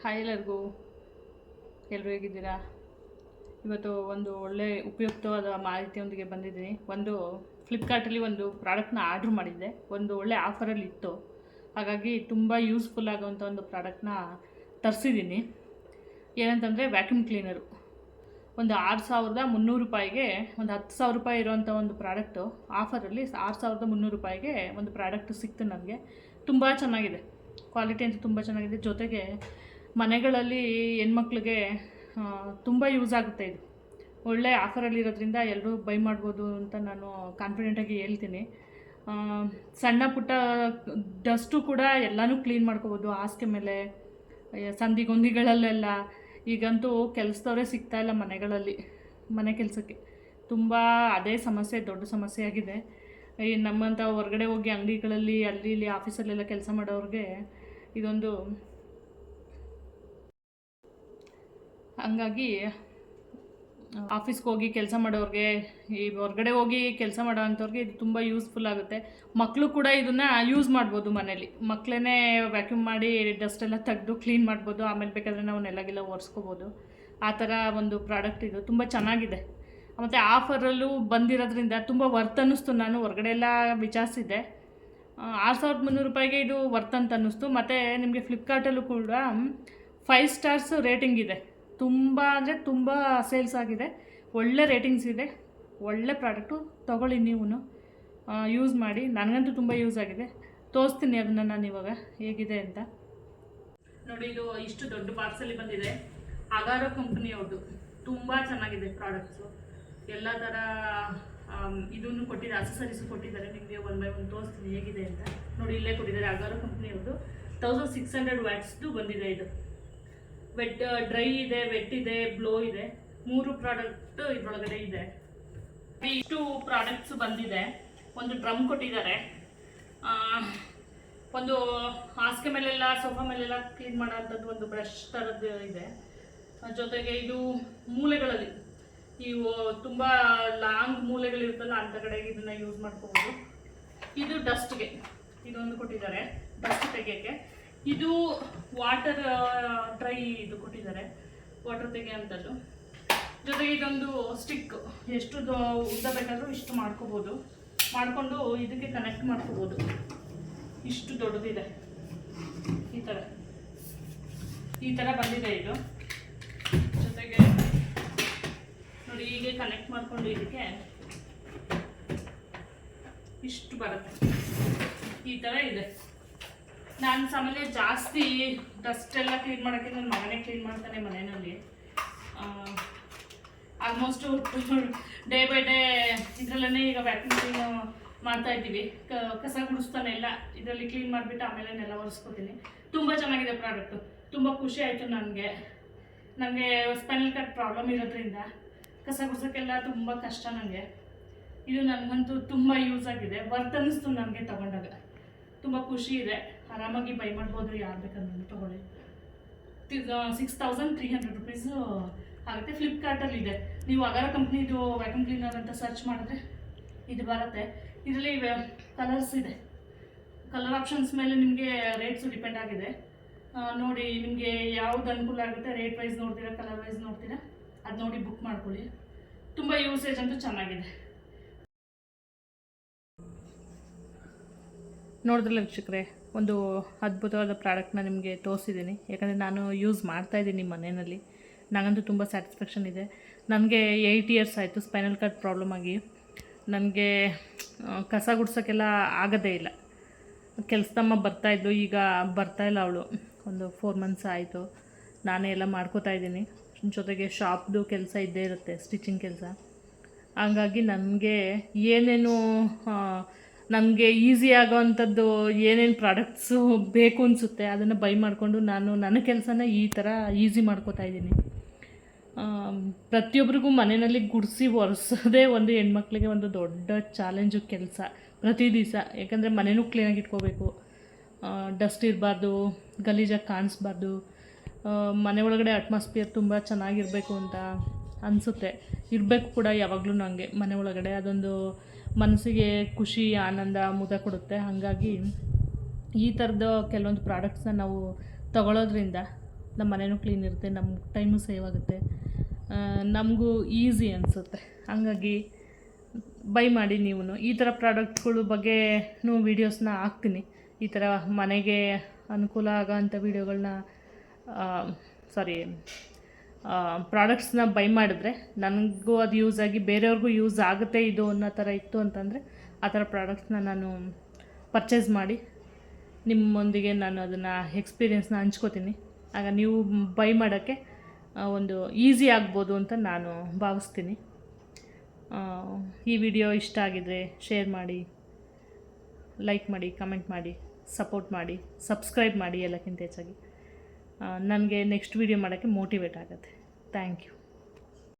Hi ಎಲ್ಲರಿಗೂ. ಎಲ್ಲರೂ ಹೇಗಿದ್ದೀರಾ? ಇವತ್ತು ಒಂದು ಒಳ್ಳೆ ಉಪಯುಕ್ತವಾದ ಮಾಹಿತಿಯೊಂದಿಗೆ ಬಂದಿದ್ದೀನಿ ಒಂದು ಫ್ಲಿಪ್ಕಾರ್ಟಲ್ಲಿ ಒಂದು ಪ್ರಾಡಕ್ಟ್ನ ಆರ್ಡ್ರ್ ಮಾಡಿದ್ದೆ. ಒಂದು ಒಳ್ಳೆ ಆಫರಲ್ಲಿ ಇತ್ತು. ಹಾಗಾಗಿ ತುಂಬ ಯೂಸ್ಫುಲ್ ಆಗುವಂಥ ಒಂದು ಪ್ರಾಡಕ್ಟ್ನ ತರಿಸಿದ್ದೀನಿ. ಏನಂತಂದರೆ ವ್ಯಾಕ್ಯೂಮ್ ಕ್ಲೀನರು ಒಂದು ಆರು ಸಾವಿರದ ಮುನ್ನೂರು ರೂಪಾಯಿಗೆ ಒಂದು ಹತ್ತು ಸಾವಿರ ರೂಪಾಯಿ ಇರುವಂಥ ಒಂದು ಪ್ರಾಡಕ್ಟು ಆಫರಲ್ಲಿ ಆರು ಸಾವಿರದ ಮುನ್ನೂರು ರೂಪಾಯಿಗೆ ಒಂದು ಪ್ರಾಡಕ್ಟ್ ಸಿಕ್ತು ನನಗೆ ತುಂಬ ಚೆನ್ನಾಗಿದೆ. ಕ್ವಾಲಿಟಿ ಅಂತೂ ತುಂಬ ಚೆನ್ನಾಗಿದೆ. ಜೊತೆಗೆ ಮನೆಗಳಲ್ಲಿ ಹೆಣ್ಮಕ್ಳಿಗೆ ತುಂಬ ಯೂಸ್ ಆಗುತ್ತೆ ಇದು. ಒಳ್ಳೆ ಆಫರಲ್ಲಿರೋದ್ರಿಂದ ಎಲ್ಲರೂ ಬೈ ಮಾಡ್ಬೋದು ಅಂತ ನಾನು ಕಾನ್ಫಿಡೆಂಟಾಗಿ ಹೇಳ್ತೀನಿ. ಸಣ್ಣ ಪುಟ್ಟ ಡಸ್ಟು ಕೂಡ ಎಲ್ಲನೂ ಕ್ಲೀನ್ ಮಾಡ್ಕೋಬೋದು, ಹಾಸಿಗೆ ಮೇಲೆ ಸಂಧಿ ಗೊಂದಿಗಳಲ್ಲೆಲ್ಲ. ಈಗಂತೂ ಕೆಲಸದವರೇ ಸಿಗ್ತಾ ಇಲ್ಲ ಮನೆಗಳಲ್ಲಿ, ಮನೆ ಕೆಲಸಕ್ಕೆ. ತುಂಬ ಅದೇ ಸಮಸ್ಯೆ, ದೊಡ್ಡ ಸಮಸ್ಯೆ ಆಗಿದೆ. ಈ ನಮ್ಮಂಥ ಹೊರಗಡೆ ಹೋಗಿ ಅಂಗಡಿಗಳಲ್ಲಿ, ಅಲ್ಲಿ ಇಲ್ಲಿ ಆಫೀಸಲ್ಲೆಲ್ಲ ಕೆಲಸ ಮಾಡೋರಿಗೆ ಇದೊಂದು ಹಂಗಾಗಿ ಆಫೀಸ್ಗೆ ಹೋಗಿ ಕೆಲಸ ಮಾಡೋರಿಗೆ, ಈ ಹೊರಗಡೆ ಹೋಗಿ ಕೆಲಸ ಮಾಡೋ ಅಂಥವ್ರಿಗೆ ಇದು ತುಂಬ ಯೂಸ್ಫುಲ್ ಆಗುತ್ತೆ. ಮಕ್ಕಳು ಕೂಡ ಇದನ್ನು ಯೂಸ್ ಮಾಡ್ಬೋದು ಮನೇಲಿ. ಮಕ್ಕಳೇ ವ್ಯಾಕ್ಯೂಮ್ ಮಾಡಿ ಡಸ್ಟ್ ಎಲ್ಲ ತೆಗೆದು ಕ್ಲೀನ್ ಮಾಡ್ಬೋದು. ಆಮೇಲೆ ಬೇಕಾದರೆ ನಾವು ನೆಲಗೆಲ್ಲ ಒರೆಸ್ಕೋಬೋದು. ಆ ಥರ ಒಂದು ಪ್ರಾಡಕ್ಟ್ ಇದು. ತುಂಬ ಚೆನ್ನಾಗಿದೆ. ಮತ್ತು ಆಫರಲ್ಲೂ ಬಂದಿರೋದ್ರಿಂದ ತುಂಬ ವರ್ತ್ ಅನ್ನಿಸ್ತು ನಾನು. ಹೊರಗಡೆ ಎಲ್ಲ ವಿಚಾರಿಸಿದ್ದೆ. ಆರು ಸಾವಿರದ ಮುನ್ನೂರು ರೂಪಾಯಿಗೆ ಇದು ವರ್ತ್ ಅಂತ ಅನ್ನಿಸ್ತು. ಮತ್ತು ನಿಮಗೆ ಫ್ಲಿಪ್ಕಾರ್ಟಲ್ಲೂ ಕೂಡ ಫೈವ್ ಸ್ಟಾರ್ಸ್ ರೇಟಿಂಗ್ ಇದೆ. ತುಂಬ ಅಂದರೆ ತುಂಬ ಸೇಲ್ಸ್ ಆಗಿದೆ. ಒಳ್ಳೆ ರೇಟಿಂಗ್ಸ್ ಇದೆ. ಒಳ್ಳೆ ಪ್ರಾಡಕ್ಟು ತೊಗೊಳ್ಳಿ ನೀವು ಯೂಸ್ ಮಾಡಿ. ನನಗಂತೂ ತುಂಬ ಯೂಸ್ ಆಗಿದೆ. ತೋರಿಸ್ತೀನಿ ಅದನ್ನು ನಾನು ಇವಾಗ. ಹೇಗಿದೆ ಅಂತ. ನೋಡಿ, ಇದು ಇಷ್ಟು ದೊಡ್ಡ ಬಾಕ್ಸಲ್ಲಿ ಬಂದಿದೆ. ಅಗಾರೋ ಕಂಪ್ನಿಯವ್ರದ್ದು ತುಂಬ ಚೆನ್ನಾಗಿದೆ ಪ್ರಾಡಕ್ಟ್ಸು ಎಲ್ಲ ಥರ ಇದನ್ನು ಕೊಟ್ಟಿದ್ದಾರೆ ಅಸಸರೀಸು ಕೊಟ್ಟಿದ್ದಾರೆ. ನಿಮಗೆ ಒನ್ ಬೈ ಒನ್ ತೋರಿಸ್ತೀನಿ. ಹೇಗಿದೆ ಅಂತ. ನೋಡಿ, ಇಲ್ಲೇ ಕೊಟ್ಟಿದ್ದಾರೆ ಅಗಾರೋ ಕಂಪ್ನಿಯವ್ರದ್ದು ತೌಸಂಡ್ ಸಿಕ್ಸ್ ಹಂಡ್ರೆಡ್ ವ್ಯಾಟ್ಸ್ದು ಬಂದಿದೆ ಇದು. ವೆಟ್ ಡ್ರೈ ಇದೆ ವೆಟ್ ಇದೆ ಬ್ಲೋ ಇದೆ. ಮೂರು ಪ್ರಾಡಕ್ಟ್ ಇದರೊಳಗಡೆ ಇದೆ. ಇಷ್ಟು ಪ್ರಾಡಕ್ಟ್ಸ್ ಬಂದಿದೆ. ಒಂದು ಡ್ರಮ್ ಕೊಟ್ಟಿದ್ದಾರೆ. ಒಂದು ಹಾಸಿಗೆ ಮೇಲೆಲ್ಲ ಸೋಫಾ ಮೇಲೆಲ್ಲ ಕ್ಲೀನ್ ಮಾಡೋಂಥದ್ದು ಒಂದು ಬ್ರಷ್ ಥರದ್ದು ಇದೆ. ಜೊತೆಗೆ ಇದು ಮೂಲೆಗಳಲ್ಲಿ ಇವು ತುಂಬ ಲಾಂಗ್ ಮೂಲೆಗಳಿರುತ್ತಲ್ಲ ಅಂತ ಕಡೆ ಇದನ್ನು ಯೂಸ್ ಮಾಡ್ಕೋಬೋದು. ಇದು ಡಸ್ಟ್ಗೆ ಇದೊಂದು ಕೊಟ್ಟಿದ್ದಾರೆ. ಡಸ್ಟ್ ತೆಗಿಯೋಕ್ಕೆ. ಇದು ವಾಟರ್ ಡ್ರೈ ಇದು ಕೊಟ್ಟಿದ್ದಾರೆ. ವಾಟರ್ ತೆಗೆಯುವಂಥದ್ದು ಜೊತೆಗೆ ಇದೊಂದು ಸ್ಟಿಕ್ ಎಷ್ಟು ಉದ್ದ ಬೇಕಾದರೂ ಇಷ್ಟು ಮಾಡ್ಕೋಬೋದು. ಮಾಡಿಕೊಂಡು ಇದಕ್ಕೆ ಕನೆಕ್ಟ್ ಮಾಡ್ಕೋಬೋದು. ಇಷ್ಟು ದೊಡ್ಡದಿದೆ. ಈ ಥರ ಈ ಥರ ಬಂದಿದೆ ಇದು. ಜೊತೆಗೆ ನೋಡಿ, ಹೀಗೆ ಕನೆಕ್ಟ್ ಮಾಡಿಕೊಂಡು ಇದಕ್ಕೆ ಇಷ್ಟು ಬರುತ್ತೆ. ಈ ಥರ ಇದೆ. ನಾನು ಸಾಮಾನ್ಯ ಜಾಸ್ತಿ ಡಸ್ಟ್ ಎಲ್ಲ ಕ್ಲೀನ್ ಮಾಡೋಕ್ಕೆ ನನ್ನ ಮಗನೇ ಕ್ಲೀನ್ ಮಾಡ್ತಾನೆ ಮನೆಯಲ್ಲಿ. ಆಲ್ಮೋಸ್ಟ್ ಡೇ ಬೈ ಡೇ ಇದರಲ್ಲೇ ಈಗ ವ್ಯಾಕ್ಯೂಮ್ ಕ್ಲೀನ್ ಮಾಡ್ತಾ ಇದ್ದೀವಿ. ಕಸ ಗುಡಿಸ್ತಾನೆ ಎಲ್ಲ ಇದರಲ್ಲಿ ಕ್ಲೀನ್ ಮಾಡಿಬಿಟ್ಟು ಆಮೇಲೆ ನೆಲ ಒರೆಸ್ಕೊತೀನಿ. ತುಂಬ ಚೆನ್ನಾಗಿದೆ ಪ್ರಾಡಕ್ಟು ತುಂಬ ಖುಷಿ ಆಯಿತು ನನಗೆ. ನನಗೆ ಸ್ಪೈನಲ್ ಕಟ್ ಪ್ರಾಬ್ಲಮ್ ಇರೋದ್ರಿಂದ ಕಸ ಗುಡಿಸೋಕ್ಕೆಲ್ಲ ತುಂಬ ಕಷ್ಟ ನನಗೆ ಇದು ನನಗಂತೂ ತುಂಬ ಯೂಸ್ ಆಗಿದೆ. ವರ್ತ್ ಅನ್ನಿಸ್ತು ನನಗೆ ತಗೊಂಡಾಗ. ತುಂಬ ಖುಷಿ ಇದೆ. ಆರಾಮಾಗಿ ಬೈ ಮಾಡ್ಬೋದು ಯಾರು ಬೇಕಂದ್ರೆ ತೊಗೊಳ್ಳಿ. Six thousand three hundred rupees ಆಗುತ್ತೆ. ಫ್ಲಿಪ್ಕಾರ್ಟಲ್ಲಿ ಇದೆ. ನೀವು ಅಗಾರ ಕಂಪ್ನಿದು ವ್ಯಾಕ್ಯೂಮ್ ಕ್ಲೀನರ್ ಅಂತ ಸರ್ಚ್ ಮಾಡಿದ್ರೆ ಇದು ಬರುತ್ತೆ. ಇದರಲ್ಲಿ ಕಲರ್ಸ್ ಇದೆ. ಕಲರ್ ಆಪ್ಷನ್ಸ್ ಮೇಲೆ ನಿಮಗೆ ರೇಟ್ಸು ಡಿಪೆಂಡ್ ಆಗಿದೆ. ನೋಡಿ ನಿಮಗೆ ಯಾವ್ದು ಅನುಕೂಲ ಆಗುತ್ತೆ ರೇಟ್ ವೈಸ್ ನೋಡ್ತೀರಾ ಕಲರ್ ವೈಸ್ ನೋಡ್ತೀರಾ, ಅದು ನೋಡಿ ಬುಕ್ ಮಾಡ್ಕೊಳ್ಳಿ. ತುಂಬ ಯೂಸೇಜ್ ಅಂತೂ ಚೆನ್ನಾಗಿದೆ. ನೋಡಿದ್ರಲ್ಲ ವೀಕ್ಷಕರೇ, ಒಂದು ಅದ್ಭುತವಾದ ಪ್ರಾಡಕ್ಟ್ನ ನಿಮಗೆ ತೋರಿಸಿದ್ದೀನಿ ಯಾಕಂದರೆ ನಾನು ಯೂಸ್ ಮಾಡ್ತಾ ಇದ್ದೀನಿ ಮನೆಯಲ್ಲಿ. ನನಗಂತೂ ತುಂಬ ಸ್ಯಾಟಿಸ್ಫ್ಯಾಕ್ಷನ್ ಇದೆ. ನನಗೆ ಏಯ್ಟ್ ಇಯರ್ಸ್ ಆಯಿತು ಸ್ಪೈನಲ್ ಕಾರ್ಡ್ ಪ್ರಾಬ್ಲಮ್ ಆಗಿ. ನನಗೆ ಕಸ ಗುಡ್ಸೋಕ್ಕೆಲ್ಲ ಆಗೋದೇ ಇಲ್ಲ. ಕೆಲಸದಮ್ಮ ಬರ್ತಾಯಿದ್ಲು ಈಗ ಬರ್ತಾಯಿಲ್ಲ ಅವಳು. ಒಂದು ಫೋರ್ ಮಂತ್ಸ್ ಆಯಿತು. ನಾನೇ ಎಲ್ಲ ಮಾಡ್ಕೋತಾ ಇದ್ದೀನಿ. ಜೊತೆಗೆ ಶಾಪ್ದು ಕೆಲಸ ಇದ್ದೇ ಇರುತ್ತೆ ಸ್ಟಿಚಿಂಗ್ ಕೆಲಸ. ಹಂಗಾಗಿ ನನಗೆ ಏನೇನು ನನಗೆ ಈಸಿ ಆಗೋವಂಥದ್ದು ಏನೇನು ಪ್ರಾಡಕ್ಟ್ಸು ಬೇಕು ಅನಿಸುತ್ತೆ, ಅದನ್ನು ಬೈ ಮಾಡಿಕೊಂಡು ನಾನು ನನ್ನ ಕೆಲಸನ ಈ ಥರ ಈಸಿ ಮಾಡ್ಕೋತಾ ಇದ್ದೀನಿ. ಪ್ರತಿಯೊಬ್ಬರಿಗೂ ಮನೆಯಲ್ಲಿ ಗುಡಿಸಿ ಒರೆಸೋದೇ ಒಂದು ಹೆಣ್ಮಕ್ಳಿಗೆ ಒಂದು ದೊಡ್ಡ ಚಾಲೆಂಜು ಕೆಲಸ ಪ್ರತಿ ದಿವಸ. ಯಾಕಂದರೆ ಮನೆಯೂ ಕ್ಲೀನಾಗಿ ಇಟ್ಕೋಬೇಕು. ಡಸ್ಟ್ ಇರಬಾರ್ದು ಗಲೀಜಾಗಿ ಕಾಣಿಸ್ಬಾರ್ದು. ಮನೆ ಒಳಗಡೆ ಅಟ್ಮಾಸ್ಫಿಯರ್ ತುಂಬ ಚೆನ್ನಾಗಿರಬೇಕು ಅಂತ ಅನಿಸುತ್ತೆ. ಇರಬೇಕು ಕೂಡ ಯಾವಾಗಲೂ ನನಗೆ ಮನೆ ಒಳಗಡೆ. ಅದೊಂದು ಮನಸ್ಸಿಗೆ ಖುಷಿ, ಆನಂದ, ಮುದ ಕೊಡುತ್ತೆ. ಹಾಗಾಗಿ ಈ ಥರದ ಕೆಲವೊಂದು ಪ್ರಾಡಕ್ಟ್ಸ್ನ ನಾವು ತಗೊಳ್ಳೋದ್ರಿಂದ ನಮ್ಮ ಮನೆಯೂ ಕ್ಲೀನ್ ಇರುತ್ತೆ ನಮ್ಮ ಟೈಮು ಸೇವ್ ಆಗುತ್ತೆ. ನಮಗೂ ಈಸಿ ಅನಿಸುತ್ತೆ. ಹಾಗಾಗಿ ಬೈ ಮಾಡಿ ನೀವು ಈ ಥರ ಪ್ರಾಡಕ್ಟ್ಗಳು ಬಗ್ಗೆನೂ ವೀಡಿಯೋಸ್ನ ಹಾಕ್ತೀನಿ. ಈ ಥರ ಮನೆಗೆ ಅನುಕೂಲ ಆಗೋಂಥ ವೀಡಿಯೋಗಳನ್ನ ಸಾರಿ ಪ್ರಾಡಕ್ಟ್ಸ್ನ ಬೈ ಮಾಡಿದ್ರೆ ನನಗೂ ಅದು ಯೂಸ್ ಆಗಿ ಬೇರೆಯವ್ರಿಗೂ ಯೂಸ್ ಆಗುತ್ತೆ ಇದು ಅನ್ನೋ ಥರ ಇತ್ತು ಅಂತಂದರೆ ಆ ಥರ ಪ್ರಾಡಕ್ಟ್ಸ್ನ ನಾನು ಪರ್ಚೇಸ್ ಮಾಡಿ ನಿಮ್ಮೊಂದಿಗೆ ನಾನು ಅದನ್ನು ಎಕ್ಸ್ಪೀರಿಯೆನ್ಸ್ನ ಹಂಚ್ಕೋತೀನಿ. ಆಗ ನೀವು ಬೈ ಮಾಡೋಕ್ಕೆ ಒಂದು ಈಸಿ ಆಗ್ಬೋದು ಅಂತ ನಾನು ಭಾವಿಸ್ತೀನಿ. ಈ ವಿಡಿಯೋ ಇಷ್ಟ ಆಗಿದರೆ ಶೇರ್ ಮಾಡಿ ಲೈಕ್ ಮಾಡಿ ಕಮೆಂಟ್ ಮಾಡಿ ಸಪೋರ್ಟ್ ಮಾಡಿ ಸಬ್ಸ್ಕ್ರೈಬ್ ಮಾಡಿ ಎಲ್ಲಕ್ಕಿಂತ ಹೆಚ್ಚಾಗಿ. ನನಗೆ ನೆಕ್ಸ್ಟ್ ವಿಡಿಯೋ ಮಾಡೋಕ್ಕೆ ಮೋಟಿವೇಟ್ ಆಗುತ್ತೆ. Thank you.